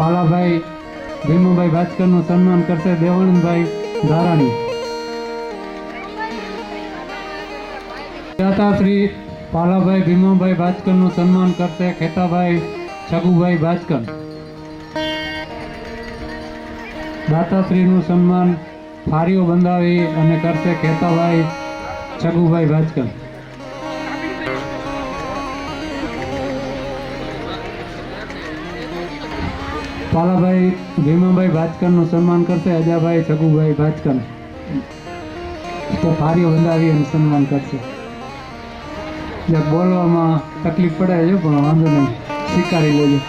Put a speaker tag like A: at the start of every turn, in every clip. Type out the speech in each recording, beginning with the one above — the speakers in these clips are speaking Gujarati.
A: પાલાભાઈ, ભીમુભાઈ ભાસ્કરનું સન્માન કરશે દેવાનંદભાઈ ધારાણી. શ્રી પાલાભાઈ, ભીમાભાઈ ભાસ્કરનું સન્માન કરશે ખેતાભાઈ છગુભાઈ ભાસ્કર. દાતાશ્રીનું સન્માન ફારીઓ બંધાવી અને કરશે ખેતાભાઈ છગુભાઈ ભાસ્કર. પાલાભાઈ ભીમાભાઈ ભાસ્કરનું સન્માન કરશે, અજાભાઈ છગુભાઈ ભાસ્કર તો ફારીઓ બંધાવી એનું સન્માન કરશે. જે બોલવામાં તકલીફ પડે છે, પણ વાંધો નહીં. સ્વીકારી લેજો.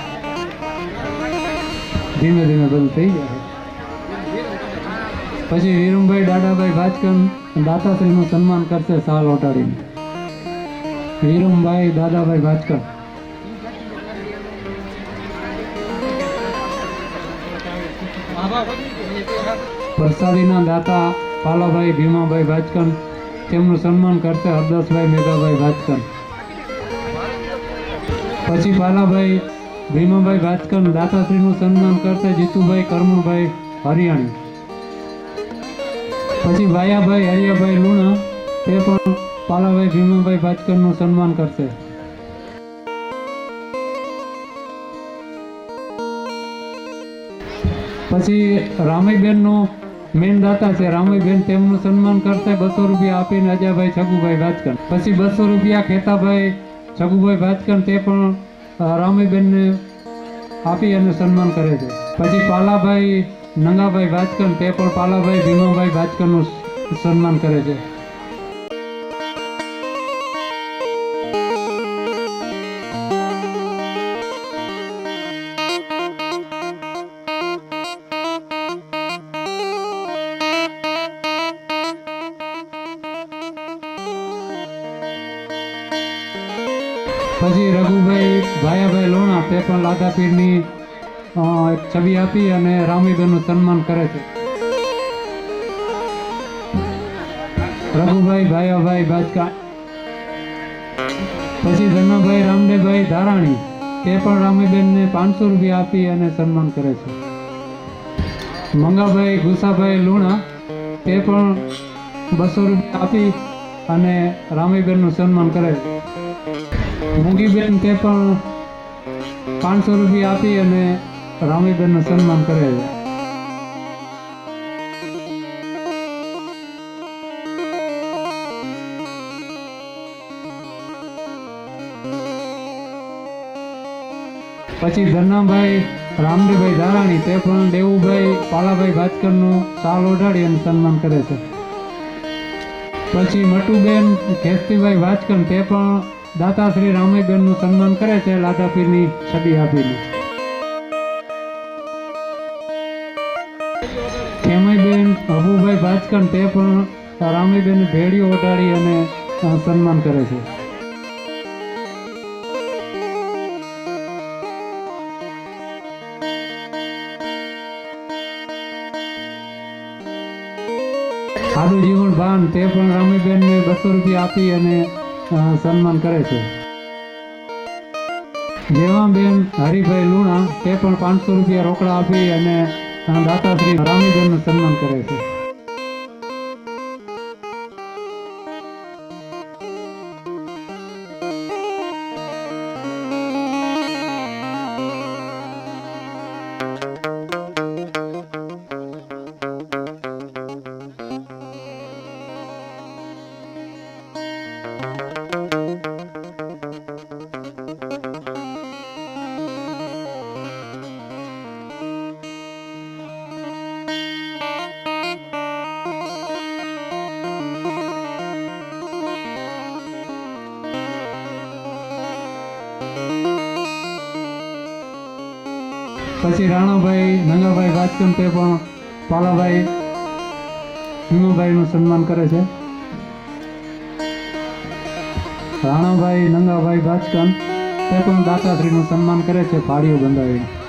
A: ધીમે ધીમે બધું થઈ જાય. પછી વીરમભાઈ દાદાભાઈ ભાજકન દાતાશ્રીનું સન્માન કરશે, સાલ ઓટાડીને વીરમભાઈ દાદાભાઈ ભાજકર પ્રસાદીના દાતા પાલાભાઈ ભીમાભાઈ ભાજકન તેમનું સન્માન કરશે હરદાસભાઈ મેઘાભાઈ ભાજકન પછી પાલાભાઈ ભીમાભાઈ ભાજકન દાતાશ્રીનું સન્માન કરશે જીતુભાઈ કરમુભાઈ હરિયાણી. પછી ભાયાભાઈ હરિયાભાઈ લુણા, તે પણ પાલાભાઈ ભીમાભાઈ ભાજકરનું સન્માન કરશે. પછી રામીબેનનું મેન દાતા છે. રામીબેન તેમનું સન્માન કરતા બસો રૂપિયા આપીને અજાભાઈ છગુભાઈ ભાજકર પછી બસો રૂપિયા ખેતાભાઈ છગુભાઈ ભાજકર તે પણ રામીબેનને આપી અને સન્માન કરે છે. પછી પાલાભાઈ નંગાભાઈ ભાજકર તે પણ પાલાભાઈ ભીમાભાઈ ભાજકરનું સન્માન કરે છે. પછી રઘુભાઈ ભાયાભાઈ લોણા તે પણ લાદાપીરની અ, એક છબી આપી અને રામીબેનનું સન્માન કરે છે. રઘુભાઈ ભાયાભાઈ બાજકા. પછી ધનાભાઈ રામદેવભાઈ ધારાણી તે પણ રામીબેનને પાંચસો રૂપિયા આપી અને સન્માન કરે છે. મંગાભાઈ ગુસાભાઈ લુણા તે પણ બસો રૂપિયા આપી અને રામીબેનનું સન્માન કરે છે. મૂંગીબેન તે પણ પાંચસો રૂપિયા આપી અને રામીબેનનું સન્માન કરે છે. પછી ધનાભાઈ રામદેવભાઈ ધારાણી તે પણ દેવુભાઈ પાલાભાઈ ભાજકરનું સાલ ઓઢાડી અને સન્માન કરે છે. પછી મટુબેન ખેસ્તીભાઈ વાચકન તે પણ દાતા શ્રી રામાઈબેનનું સન્માન કરે છે લાદાપીરની છબી આપીને. ખેમાઈબેન અબુભાઈ ભાજકન તે પણ રામીબેન ભેડીઓ ઓઢાડી અને સન્માન કરે છે. સારું જીવન ભાન, તે પણ રામીબેનને બસો રૂપિયા આપી અને સન્માન કરે છે. દેવાબેન, હરિભાઈ લુણા, તે પણ પાંચસો રૂપિયા રોકડા આપી અને દાતાશ્રી રામીબેનનું સન્માન કરે છે. પછી રાણાભાઈ, નંગાભાઈ રાજકન તે પણ પાલાભાઈ ભીમાભાઈનું સન્માન કરે છે. રાણાભાઈ, નંગાભાઈ ભાજકન તે પણ દાતાશ્રીનું સન્માન કરે છે ફાળીઓ બંધાવીને.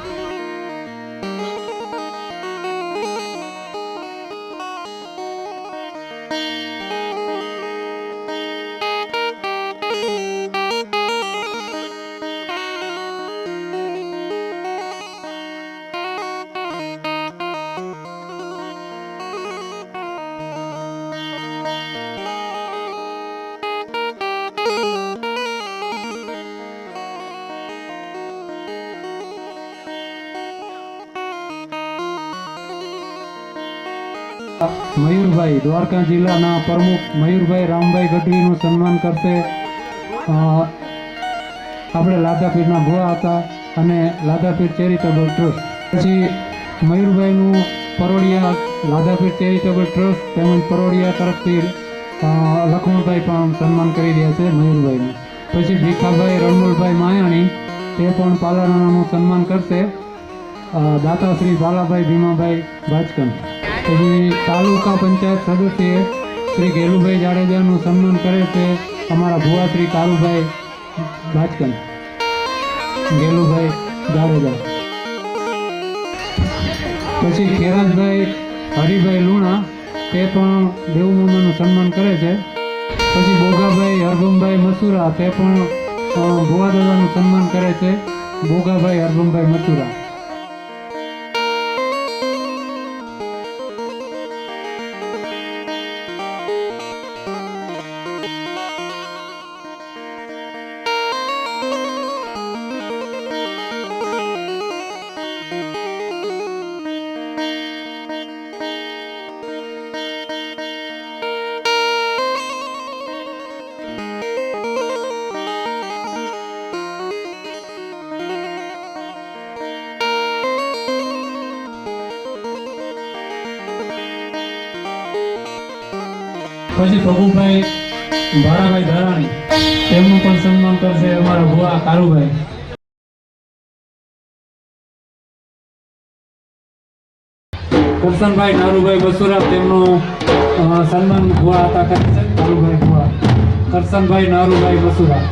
A: મયુરભાઈ, દ્વારકા જિલ્લાના પ્રમુખ મયુરભાઈ, રામભાઈ ગઢવીનું સન્માન કરશે. આપણે લાદાપીરના ભુવા હતા અને લાદાપીર ચેરિટેબલ ટ્રસ્ટ. પછી મયુરભાઈનું પરોડિયા લાદાપીર ચેરિટેબલ ટ્રસ્ટ તેમજ પરોડિયા તરફથી લખમણભાઈ પણ સન્માન કરી રહ્યા છે મયુરભાઈનું. પછી ભીખાભાઈ રણમુલભાઈ માયાણી, તે પણ પાલારાણાનું સન્માન કરશે. દાતાશ્રી બાલાભાઈ ભીમાભાઈ ભાજકન પછી તાલુકા પંચાયત સદસ્ય શ્રી ગેલુભાઈ જાડેજાનું સન્માન કરે છે અમારા ભુવા શ્રી કારુભાઈ ભાજકન ગેલુભાઈ જાડેજા. પછી ખેરાજભાઈ, હરિભાઈ લુણા, તે પણ દેવમામાનું સન્માન કરે છે. પછી બોગાભાઈ હરભમભાઈ મસુરા, તે પણ ભુવા દાદાનું સન્માન કરે છે. બોગાભાઈ હરભમભાઈ મસુરા. પછી પ્રભુભાઈ ભારાભાઈ ધારાણી, તેમનું પણ સન્માન કરશે અમારા ભુવા કારુભાઈ. કરશનભાઈ નારુભાઈ બસુરા તેમનું સન્માન ભુવા હતા. કરે છે કારુભાઈ ભુવા. કરશનભાઈ નારુભાઈ બસુરા